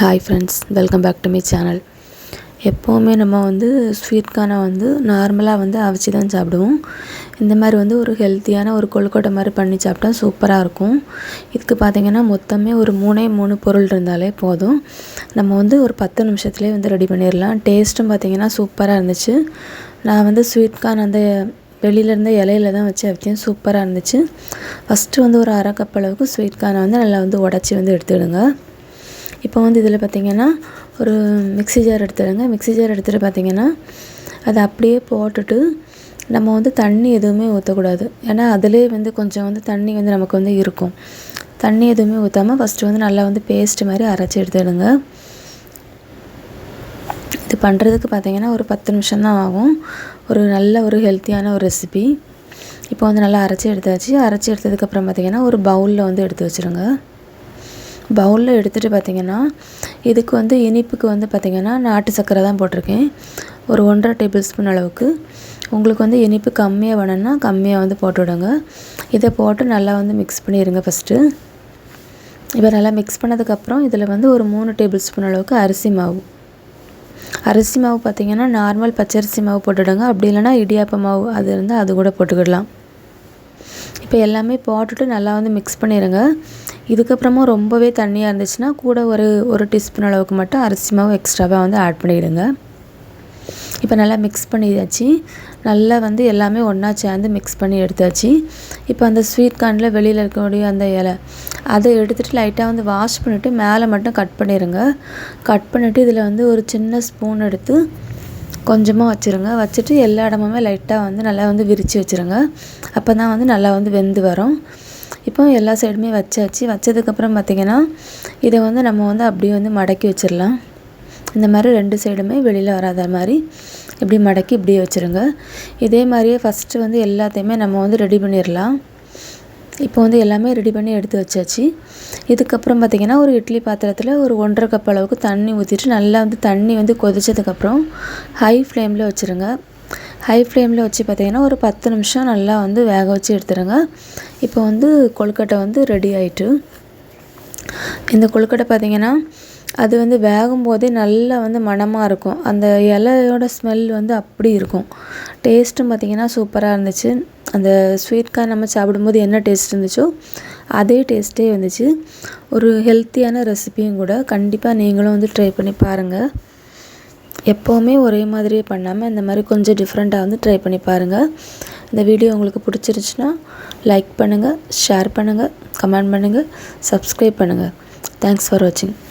Hi friends welcome back to my channel எப்போவுமே நம்ம வந்து ஸ்வீட் கார்னை வந்து நார்மலாக வந்து அவிச்சு தான் சாப்பிடுவோம். இந்த மாதிரி வந்து ஒரு ஹெல்த்தியான ஒரு கொழுக்கோட்டை மாதிரி பண்ணி சாப்பிட்டா சூப்பராக இருக்கும். இதுக்கு பார்த்திங்கன்னா மொத்தமே ஒரு மூணே மூணு பொருள் இருந்தாலே போதும். நம்ம வந்து ஒரு பத்து நிமிஷத்துலேயே வந்து ரெடி பண்ணிடலாம். டேஸ்ட்டும் பார்த்திங்கன்னா சூப்பராக இருந்துச்சு. நான் வந்து ஸ்வீட் கார்ன் அந்த வெளியிலேருந்து இலையில தான் வச்சு அவிச்சேன். சூப்பராக இருந்துச்சு. ஃபஸ்ட்டு வந்து ஒரு அரை கப் அளவுக்கு ஸ்வீட் வந்து நல்லா வந்து உடச்சி வந்து எடுத்துடுங்க. இப்போ வந்து இதில் பார்த்திங்கன்னா ஒரு மிக்ஸி ஜார் எடுத்துடுங்க. மிக்ஸி ஜார் எடுத்துகிட்டு பார்த்திங்கன்னா அதை அப்படியே போட்டுட்டு நம்ம வந்து தண்ணி எதுவுமே ஊற்றக்கூடாது ஏன்னா அதிலே வந்து கொஞ்சம் வந்து தண்ணி வந்து நமக்கு வந்து இருக்கும். தண்ணி எதுவுமே ஊற்றாமல் ஃபஸ்ட்டு வந்து நல்லா வந்து பேஸ்ட் மாதிரி அரைச்சி எடுத்துடுங்க. இது பண்ணுறதுக்கு பார்த்திங்கன்னா ஒரு பத்து நிமிஷம் தான் ஆகும். ஒரு நல்ல ஒரு ஹெல்த்தியான ஒரு ரெசிபி இப்போ வந்து நல்லா அரைச்சி எடுத்தாச்சு. அரைச்சி எடுத்ததுக்கப்புறம் பார்த்திங்கன்னா ஒரு பவுலில் வந்து எடுத்து வச்சுருங்க. பவுலில் எடுத்துகிட்டு பார்த்திங்கன்னா இதுக்கு வந்து இனிப்புக்கு வந்து பார்த்திங்கன்னா நாட்டு சர்க்கரை தான் போட்டிருக்கேன். ஒரு ஒன்றரை டேபிள் ஸ்பூன் அளவுக்கு. உங்களுக்கு வந்து இனிப்பு கம்மியாக வேணும்னா கம்மியாக வந்து போட்டு விடுங்க. இதை போட்டு நல்லா வந்து மிக்ஸ் பண்ணிடுங்க ஃபஸ்ட்டு இப்போ நல்லா மிக்ஸ் பண்ணதுக்கப்புறம் இதில் வந்து ஒரு மூணு டேபிள் ஸ்பூன் அளவுக்கு அரிசி மாவு. அரிசி மாவு பார்த்திங்கன்னா நார்மல் பச்சரிசி மாவு போட்டுவிடுங்க அப்படி இல்லைனா இடியாப்ப மாவு அது இருந்தால் அது கூட போட்டுக்கிடலாம். இப்போ எல்லாமே போட்டுட்டு நல்லா வந்து மிக்ஸ் பண்ணிடுங்க இதுக்கப்புறமா ரொம்பவே தண்ணியாக இருந்துச்சுன்னா கூட ஒரு ஒரு டீஸ்பூன் அளவுக்கு மட்டும் அரிசி மாவு எக்ஸ்ட்ராவாக வந்து ஆட் பண்ணிவிடுங்க இப்போ நல்லா மிக்ஸ் பண்ணியாச்சு. நல்லா வந்து எல்லாமே ஒன்றா சேர்ந்து மிக்ஸ் பண்ணி எடுத்தாச்சு. இப்போ அந்த ஸ்வீட் கார்னில் வெளியில் இருக்கக்கூடிய அந்த இலை அதை எடுத்துகிட்டு லைட்டாக வந்து வாஷ் பண்ணிவிட்டு மேலே மட்டும் கட் பண்ணிடுங்க. கட் பண்ணிவிட்டு இதில் வந்து ஒரு சின்ன ஸ்பூன் எடுத்து கொஞ்சமாக வச்சுருங்க. வச்சுட்டு எல்லா இடமுமே லைட்டாக வந்து நல்லா வந்து விரித்து வச்சுருங்க. அப்போ தான் வந்து நல்லா வந்து வெந்து வரும். இப்போ எல்லா சைடுமே வச்சாச்சு. வச்சதுக்கப்புறம் பார்த்திங்கன்னா இதை வந்து நம்ம வந்து அப்படியே வந்து மடக்கி வச்சிடலாம். இந்த மாதிரி ரெண்டு சைடுமே வெளியில் வராத மாதிரி இப்படி மடக்கி இப்படியே வச்சுருங்க. இதே மாதிரியே ஃபஸ்ட்டு வந்து எல்லாத்தையுமே நம்ம வந்து ரெடி பண்ணிடலாம். இப்போ வந்து எல்லாமே ரெடி பண்ணி எடுத்து வச்சாச்சு. இதுக்கப்புறம் பார்த்திங்கன்னா ஒரு இட்லி பாத்திரத்தில் ஒரு ஒன்றரை கப் அளவுக்கு தண்ணி ஊற்றிட்டு நல்லா வந்து தண்ணி வந்து கொதிச்சதுக்கப்புறம் ஹை ஃப்ளேமில் வச்சுருங்க. ஹை ஃப்ளேமில் வச்சு பார்த்திங்கன்னா ஒரு பத்து நிமிஷம் நல்லா வந்து வேக வச்சு எடுத்துருங்க. இப்போ வந்து கொழுக்கட்டை வந்து ரெடி ஆகிட்டு இந்த கொழுக்கட்டை பார்த்திங்கன்னா அது வந்து வேகும் போதே நல்லா வந்து மணமாக இருக்கும். அந்த இலையோட ஸ்மெல் வந்து அப்படி இருக்கும். டேஸ்ட்டும் பார்த்திங்கன்னா சூப்பராக இருந்துச்சு. அந்த ஸ்வீட் நம்ம சாப்பிடும்போது என்ன டேஸ்ட் இருந்துச்சோ அதே டேஸ்ட்டே வந்துச்சு. ஒரு ஹெல்த்தியான ரெசிபியும் கூட கண்டிப்பாக நீங்களும் வந்து ட்ரை பண்ணி பாருங்கள் எப்போவுமே ஒரே மாதிரியே பண்ணாமல் இந்த மாதிரி கொஞ்சம் டிஃப்ரெண்ட்டாக வந்து ட்ரை பண்ணி பாருங்கள் இந்த வீடியோ உங்களுக்கு பிடிச்சிருச்சுன்னா லைக் பண்ணுங்கள் ஷேர் பண்ணுங்கள் கமெண்ட் பண்ணுங்கள் சப்ஸ்கிரைப் பண்ணுங்கள் தேங்க்ஸ் ஃபார் வாட்சிங்